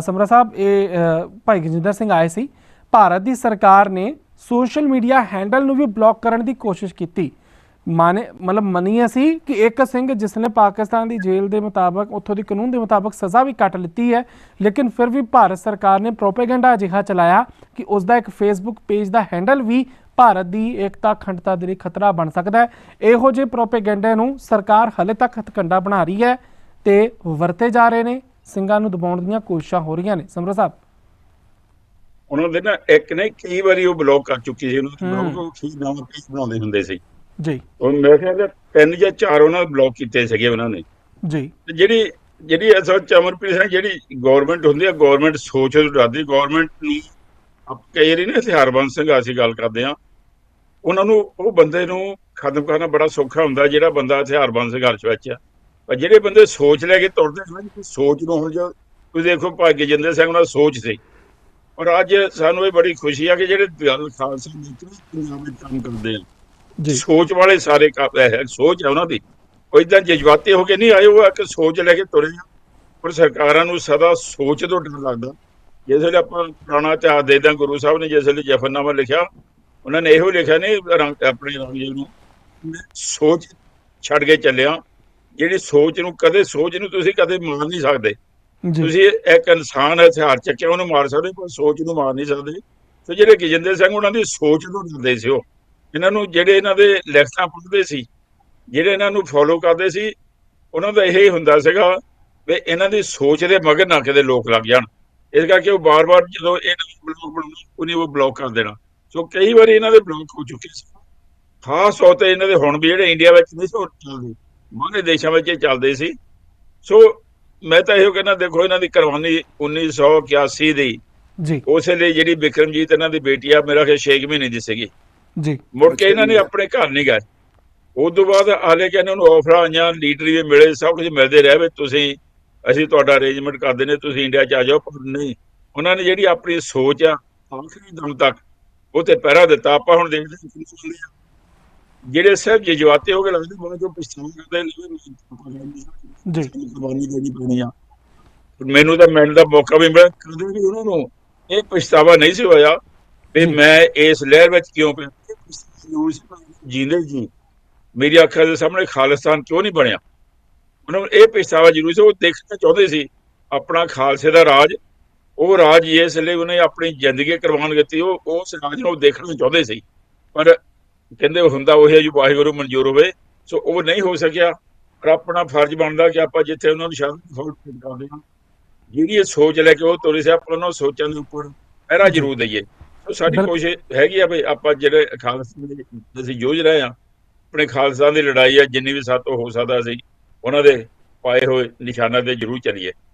ਸਮਰਾ ਸਾਹਿਬ, ਇਹ ਭਾਈ ਗਜਿੰਦਰ ਸਿੰਘ ਆਏ ਸੀ। ਭਾਰਤ ਦੀ ਸਰਕਾਰ ਨੇ ਸੋਸ਼ਲ ਮੀਡੀਆ ਹੈਂਡਲ ਨੂੰ ਵੀ ਬਲੌਕ ਕਰਨ ਦੀ ਕੋਸ਼ਿਸ਼ ਕੀਤੀ। ਮਾਨੇ, ਮਤਲਬ ਮੰਨੀਏ ਸੀ ਕਿ ਇੱਕ ਸਿੰਘ ਜਿਸ ਨੇ ਪਾਕਿਸਤਾਨ ਦੀ ਜੇਲ੍ਹ ਦੇ ਮੁਤਾਬਕ, ਉੱਥੋਂ ਦੀ ਕਾਨੂੰਨ ਦੇ ਮੁਤਾਬਕ ਸਜ਼ਾ ਵੀ ਕੱਟ ਲਿੱਤੀ ਹੈ, ਲੇਕਿਨ ਫਿਰ ਵੀ ਭਾਰਤ ਸਰਕਾਰ ਨੇ ਪ੍ਰੋਪੇਗੈਂਡਾ ਅਜਿਹਾ ਚਲਾਇਆ ਕਿ ਉਸ ਦਾ ਇੱਕ ਫੇਸਬੁੱਕ ਪੇਜ ਦਾ ਹੈਂਡਲ ਵੀ ਭਾਰਤ ਦੀ ਏਕਤਾ, ਅਖੰਡਤਾ ਦੇ ਲਈ ਖਤਰਾ ਬਣ ਸਕਦਾ ਹੈ। ਇਹੋ ਜਿਹੇ ਪ੍ਰੋਪੇਗੈਂਡੇ ਨੂੰ ਸਰਕਾਰ ਹਲੇ ਤੱਕ ਹਥਕੰਡਾ ਬਣਾ ਰਹੀ ਹੈ ਤੇ ਵਰਤੇ ਜਾ ਰਹੇ ਨੇ। ਸਿੰਘਾਂ ਨੂੰ ਦਬਾਉਣ ਦੀਆਂ ਕੋਸ਼ਿਸ਼ਾਂ ਹੋ ਰਹੀਆਂ ਨੇ। ਸਮਰਾ ਸਾਹਿਬ। ਉਹਨਾਂ ਦੇ ਨਾ ਇੱਕ ਨੇ ਕਈ ਵਾਰੀ ਉਹ ਬਲੌਕ ਕਰ ਚੁੱਕੀ ਸੀ। ਉਹਨੂੰ ਹੂੰ। ਬਲੌਕ ਕੀ ਨਵਾਂ ਪੇਜ ਬਣਾਉਂਦੇ ਹੁੰਦੇ ਸੀ। ਜੀ। ਉਹ ਮੇਰੇ ਖਿਆਲ ਤਿੰਨ ਜਾਂ ਚਾਰ ਉਹਨਾਂ ਬਲੌਕ ਕੀਤੇ ਸੀਗੇ ਉਹਨਾਂ ਨੇ। ਜੀ। ਤੇ ਜਿਹੜੀ ਜਿਹੜੀ ਅਸਲ ਚ ਅਮਰਪ੍ਰੀਤ ਸਿੰਘ ਜਿਹੜੀ ਗਵਰਨਮੈਂਟ ਹੁੰਦੀ ਹੈ ਗਵਰਨਮੈਂਟ ਸੋਚ ਤੋਂ ਡਰਦੀ। ਗਵਰਨਮੈਂਟ ਨੂੰ ਆਪ ਕਈ ਵਾਰੀ ਨਾ ਹਥਿਆਰਬੰਦ ਸਿੰਘ ਅਸੀਂ ਗੱਲ ਕਰਦੇ ਆ ਉਹਨਾਂ ਨੂੰ ਉਹ ਬੰਦੇ ਨੂੰ ਖਤਮ ਕਰਨਾ ਬੜਾ ਸੌਖਾ ਹੁੰਦਾ ਜਿਹੜਾ ਬੰਦਾ ਹਥਿਆਰਬੰਦ ਸੰਘਰਸ਼ ਵਿੱਚ ਆ ਪਰ ਜਿਹੜੇ ਬੰਦੇ ਸੋਚ ਲੈ ਕੇ ਤੁਰਦੇ ਨੇ ਨਾ, ਸੋਚ ਨੂੰ ਹੁਣ ਜੋ ਤੁਸੀਂ ਦੇਖੋ ਭਾগ্य ਜਿੰਦਰ ਸਿੰਘ ਉਹਨਾਂ ਦੀ ਸੋਚ ਸੀ ਔਰ ਅੱਜ ਸਾਨੂੰ ਇਹ ਬੜੀ ਖੁਸ਼ੀ ਆ ਕਿ ਜਿਹੜੇ ਦਲ ਖਾਲਸਾ ਨੀਤੀ ਪੰਜਾਬ ਵਿੱਚ ਕੰਮ ਕਰਦੇ ਆ ਜੀ। ਸੋਚ ਵਾਲੇ ਸਾਰੇ ਕੰਮ ਹੈ ਸੋਚ ਹੈ ਉਹਨਾਂ ਦੀ। ਉਹ ਇਦਾਂ ਜਜ਼ਬਾਤੀ ਹੋ ਕੇ ਨਹੀਂ ਆਏ ਉਹ ਇੱਕ ਸੋਚ ਲੈ ਕੇ ਤੁਰੇ ਆ। ਪਰ ਸਰਕਾਰਾਂ ਨੂੰ ਸਦਾ ਸੋਚ ਤੋਂ ਡਰ ਲੱਗਦਾ। ਜਿਸ ਵੇਲੇ ਆਪਾਂ ਪੁਰਾਣਾ ਇਤਿਹਾਸ ਦੇਖਦੇ ਹਾਂ ਗੁਰੂ ਸਾਹਿਬ ਨੇ ਜਿਸ ਵੇਲੇ ਜਫਰਨਾਮਾ ਲਿਖਿਆ ਉਹਨਾਂ ਨੇ ਇਹੋ ਲਿਖਿਆ ਨੇ ਆਪਣੇ ਰੰਗੇ ਨੂੰ ਸੋਚ ਛੱਡ ਕੇ ਚੱਲਿਆ। ਜਿਹੜੀ ਸੋਚ ਨੂੰ ਕਦੇ ਸੋਚ ਨੂੰ ਤੁਸੀਂ ਕਦੇ ਮਾਰ ਨਹੀਂ ਸਕਦੇ। ਤੁਸੀਂ ਇੱਕ ਇਨਸਾਨ ਹਥਿਆਰ ਚੱਕਿਆ ਉਹਨੂੰ ਮਾਰ ਸਕਦੇ ਪਰ ਸੋਚ ਨੂੰ ਮਾਰ ਨਹੀਂ ਸਕਦੇ। ਤੇ ਜਿਹੜੇ ਗਜਿੰਦਰ ਸਿੰਘ ਉਹਨਾਂ ਦੀ ਸੋਚ ਨੂੰ ਡਰਦੇ ਸੀ ਉਹ। ਇਹਨਾਂ ਨੂੰ ਜਿਹੜੇ ਇਹਨਾਂ ਦੇ ਲੈਕਚਰਾਂ ਪੜ੍ਹਦੇ ਸੀ ਜਿਹੜੇ ਇਹਨਾਂ ਨੂੰ ਫੋਲੋ ਕਰਦੇ ਸੀ ਉਹਨਾਂ ਦਾ ਇਹ ਹੀ ਹੁੰਦਾ ਸੀਗਾ ਵੀ ਇਹਨਾਂ ਦੀ ਸੋਚ ਦੇ ਮਗਰ ਨਾ ਕਿਤੇ ਲੋਕ ਲੱਗ ਜਾਣ। ਇਸ ਕਰਕੇ ਉਹ ਬਾਰ-ਬਾਰ ਜਦੋਂ ਇਹਨਾਂ ਨੂੰ ਬਲੌਕ ਬਣਾਉਣਾ ਉਹਨੇ ਉਹ ਬਲੌਕ ਕਰ ਦੇਣਾ। ਸੋ ਕਈ ਵਾਰੀ ਇਹਨਾਂ ਦੇ ਬਲੌਕ ਹੋ ਚੁੱਕੇ ਸੀ। ਖਾਸ ਤੌਰ ਤੇ ਇਹਨਾਂ ਦੇ ਹੁਣ ਵੀ ਜਿਹੜੇ ਇੰਡੀਆ ਵਿੱਚ ਨਹੀਂ ਸੀ ਚੱਲਦੇ। ਬਾਹਰਲੇ ਦੇਸ਼ਾਂ ਵਿੱਚ ਚੱਲਦੇ ਸੀ। ਸੋ ਮੈਂ ਤਾਂ ਇਹੋ ਕਹਿੰਦਾ ਦੇਖੋ ਇਹਨਾਂ ਦੀ ਕੁਰਬਾਨੀ 1981 ਦੀ। ਜੀ। ਉਸੇ ਲਈ ਜਿਹੜੀ ਵਿਕਰਮਜੀਤ ਇਹਨਾਂ ਦੀ ਬੇਟੀ ਆ ਮੇਰਾ ਖਿਆਲ 6 ਮਹੀਨੇ ਦੀ ਸੀਗੀ। ਜੀ। ਮੁੜ ਕੇ ਇਹਨਾਂ ਨੇ ਆਪਣੇ ਘਰ ਨਹੀਂ ਗਏ। ਉਸ ਤੋਂ ਬਾਅਦ ਹਾਲੇ ਕਿ ਇਹਨਾਂ ਨੂੰ ਆਫਰਾਂ ਆਈਆਂ ਲੀਡਰ ਵੀ ਮਿਲੇ ਸਭ ਕੁਝ ਮਿਲਦੇ ਰਹੇ ਵੀ ਤੁਸੀਂ ਅਸੀਂ ਤੁਹਾਡਾ ਅਰੇਂਜਮੈਂਟ ਕਰ ਦਿੰਦੇ ਤੁਸੀਂ ਇੰਡੀਆ ਚ ਆ ਜਾਓ ਪਰ ਨਹੀਂ। ਉਹਨਾਂ ਨੇ ਜਿਹੜੀ ਆਪਣੀ ਸੋਚ ਆ ਆਖਰੀ ਦਮ ਤੱਕ ਉਹ ਤੇ ਪਹਿਰਾ ਦਿੱਤਾ। ਆਪਾਂ ਹੁਣ ਦੇਖਦੇ ਹਾਂ। ਜਿਹੜੇ ਸਭ ਜਜ਼ਬਾਤੇ ਹੋ ਗਏ ਲੱਗਦੇ ਬਾਅਦ ਜੋ ਪਛਤਾਵਾ ਕਰਦੇ ਨੇ ਜੀ। ਕੁਰਬਾਨੀ ਦੇਣੀ ਪੈਣੀ ਆ। ਮੈਨੂੰ ਤਾਂ ਮਿਲਣ ਦਾ ਮੌਕਾ ਵੀ ਮਿਲਿਆ। ਕਦੇ ਵੀ ਉਹਨਾਂ ਨੂੰ ਇਹ ਪਛਤਾਵਾ ਨਹੀਂ ਸੀ ਹੋਇਆ ਵੀ। ਮੈਂ ਇਸ ਲਹਿਰ ਵਿੱਚ ਕਿਉਂ ਪਿਆ। ਜੀਂਦੇ ਜੀ ਮੇਰੀ ਅੱਖਾਂ ਦੇ ਸਾਹਮਣੇ ਖਾਲਿਸਤਾਨ ਕਿਉਂ ਨਹੀਂ ਬਣਿਆ? ਉਹਨਾਂ ਨੂੰ ਇਹ ਪਛਤਾਵਾ ਜ਼ਰੂਰ ਸੀ। ਉਹ ਦੇਖਣਾ ਚਾਹੁੰਦੇ ਸੀ ਆਪਣਾ ਖਾਲਸੇ ਦਾ ਰਾਜ ਉਹ ਰਾਜ ਇਸ ਲਈ ਉਹਨੇ ਆਪਣੀ ਜ਼ਿੰਦਗੀ ਕੁਰਬਾਨ ਕੀਤੀ ਉਹ ਉਸ ਰਾਜ ਨੂੰ ਦੇਖਣਾ ਚਾਹੁੰਦੇ ਸੀ। ਪਰ ਕਹਿੰਦੇ ਹੁੰਦਾ ਉਹ ਹੈ ਜੋ ਵਾਹਿਗੁਰੂ ਮਨਜ਼ੂਰ ਹੋਵੇ। ਸੋ ਉਹ ਨਹੀਂ ਹੋ ਸਕਿਆ। ਪਰ ਆਪਣਾ ਫਰਜ਼ ਬਣਦਾ ਕਿ ਆਪਾਂ ਜਿੱਥੇ ਉਹਨਾਂ ਨੂੰ ਹੋਲ ਕਰਦੇ ਹਾਂ। ਜਿਹੜੀ ਇਹ ਸੋਚ ਲੈ ਕੇ ਉਹ ਤੁਰੇ ਸੀ ਆਪਾਂ ਉਹਨਾਂ ਸੋਚਾਂ ਦੇ ਉੱਪਰ ਪਹਿਰਾ ਜ਼ਰੂਰ ਦਈਏ। ਸੋ ਸਾਡੀ ਕੋਸ਼ਿਸ਼ ਹੈਗੀ ਆ ਵੀ ਆਪਾਂ ਜਿਹੜੇ ਖਾਲਸਾ ਦੇ ਅਸੀਂ ਜੂਝ ਰਹੇ ਆ ਆਪਣੇ ਖਾਲਸਾ ਦੀ ਲੜਾਈ ਆ ਜਿੰਨੀ ਵੀ ਸਾਤੋਂ ਹੋ ਸਕਦਾ ਸੀ ਉਹਨਾਂ ਦੇ ਪਾਏ ਹੋਏ ਨਿਸ਼ਾਨਾਂ ਤੇ ਜ਼ਰੂਰ ਚੱਲੀਏ।